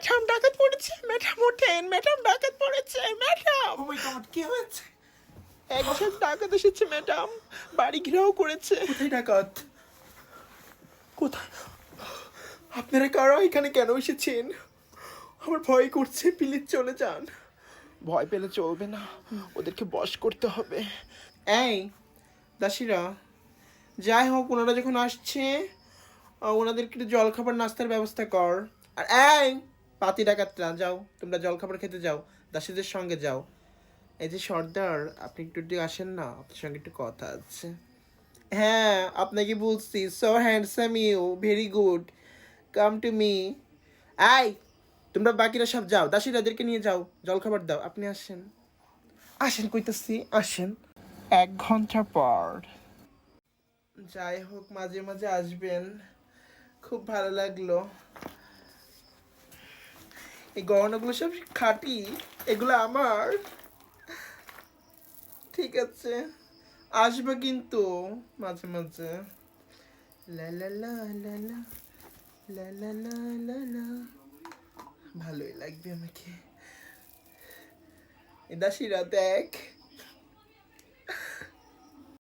Madam ডাকাত পড়েছে madam ওঠেন ম্যাডাম ডাকাত পড়েছে ম্যাডাম। ও মাই গড কি হয়েছে? একজন ডাকাত এসেছে ম্যাডাম। বাড়ি ঘিরাও করেছে। কোথায় ডাকাত? কোথায়? আপনারা কারা এখানে কেন এসেছেন? আমার ভয় করছে প্লিজ চলে যান। ভয় পেলে চলবে না ওদেরকে বশ করতে হবে। এই দাসিরা যাই হোক ওনারা যখন আসছে ওনাদেরকে একটু জল খাবার নাস্তার ব্যবস্থা কর। আর এই পাতি ডাকাতরা যাও, তোমরা জল খাবার খেতে যাও, দাসীদের সঙ্গে যাও। এই যে সর্দার, আপনি একটু আসেন না, আপনার সঙ্গে একটু কথা আছে। হ্যাঁ আপনাকে বলছি so handsome you very good come to me I তোমরা বাকিরা সব যাও, দাসীরাদেরকে নিয়ে যাও জল খাবার দাও, আপনি আসেন। আসেন কইতাছি, আসেন। এক ঘণ্টা পর। যাই হোক, মাঝে মাঝে আসবেন। খুব ভালো লাগল। এই গহনাগুলো সব খাঁটি, এগুলো আমার। ঠিক আছে, আসবে কিন্তু মাঝে মাঝে। লা লা লা লা লা লা লা লা ভালোই লাগবে আমাকে। দাসিরা, দেখ।